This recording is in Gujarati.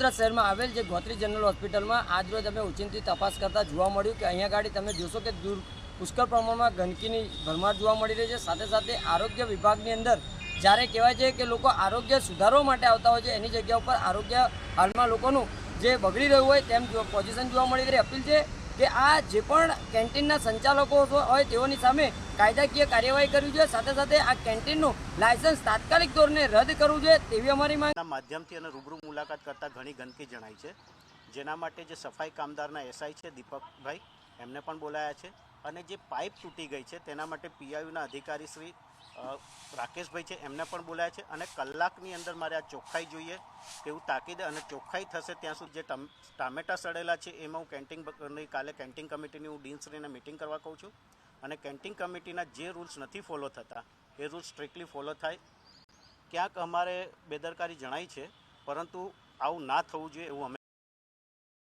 વડોદરા શહેરમાં આવેલ જે ગોત્રી જનરલ હોસ્પિટલમાં આજરોજ અમે ઉચિંતી તપાસ કરતા જોવા મળ્યું કે અહીંયા ગાડી તમે જોશો કે દૂર, પુષ્કળ પ્રમાણમાં ગંદકીની ભરમાર જોવા મળી રહી છે. સાથે સાથે આરોગ્ય વિભાગની અંદર જ્યારે કહેવાય છે કે લોકો આરોગ્ય સુધારવા માટે આવતા હોય છે, એની જગ્યા ઉપર આરોગ્ય હાલમાં લોકોનું જે બગડી રહ્યું હોય તેમ પોઝિશન જોવા મળી રહી. અપીલ છે કે આ જે પણ કેન્ટીનના સંચાલકો હોય તેઓની સામે કાયદાકીય કાર્યવાહી કરવી જોઈએ. સાથે સાથે આ કેન્ટીનનું લાયસન્સ તાત્કાલિક ધોરણે રદ કરવું જોઈએ તેવી અમારી માંગ માધ્યમથી અને રૂબરૂ મુલાકાત કરતાં ઘણી ગંદકી જણાય છે. જેના માટે જે સફાઈ કામદારના એસઆઈ છે દીપકભાઈ, એમને પણ બોલાયા છે. અને જે પાઇપ તૂટી ગઈ છે, તેના માટે પીઆઈયુના અધિકારી શ્રી રાકેશભાઈ છે, એમને પણ બોલાયા છે અને કલાકની અંદર મારે આ ચોખ્ખાઈ જોઈએ તેવું તાકીદ અને ચોખ્ખાઈ થશે ત્યાં સુધી જે ટમ, ટામેટા સડેલા છે, એમાં હું કેન્ટીનની કાલે કેન્ટીન કમિટીની હું ડીનશ્રીને મિટિંગ કરવા કહું છું. અને કેન્ટીન કમિટીના જે રૂલ્સ નથી ફોલો થતા, એ રૂલ્સ સ્ટ્રિક્ટલી ફોલો થાય. ક્યાંક અમારે બેદરકારી જણાય છે, પરંતુ આવું ના થવું જોઈએ એવું અમે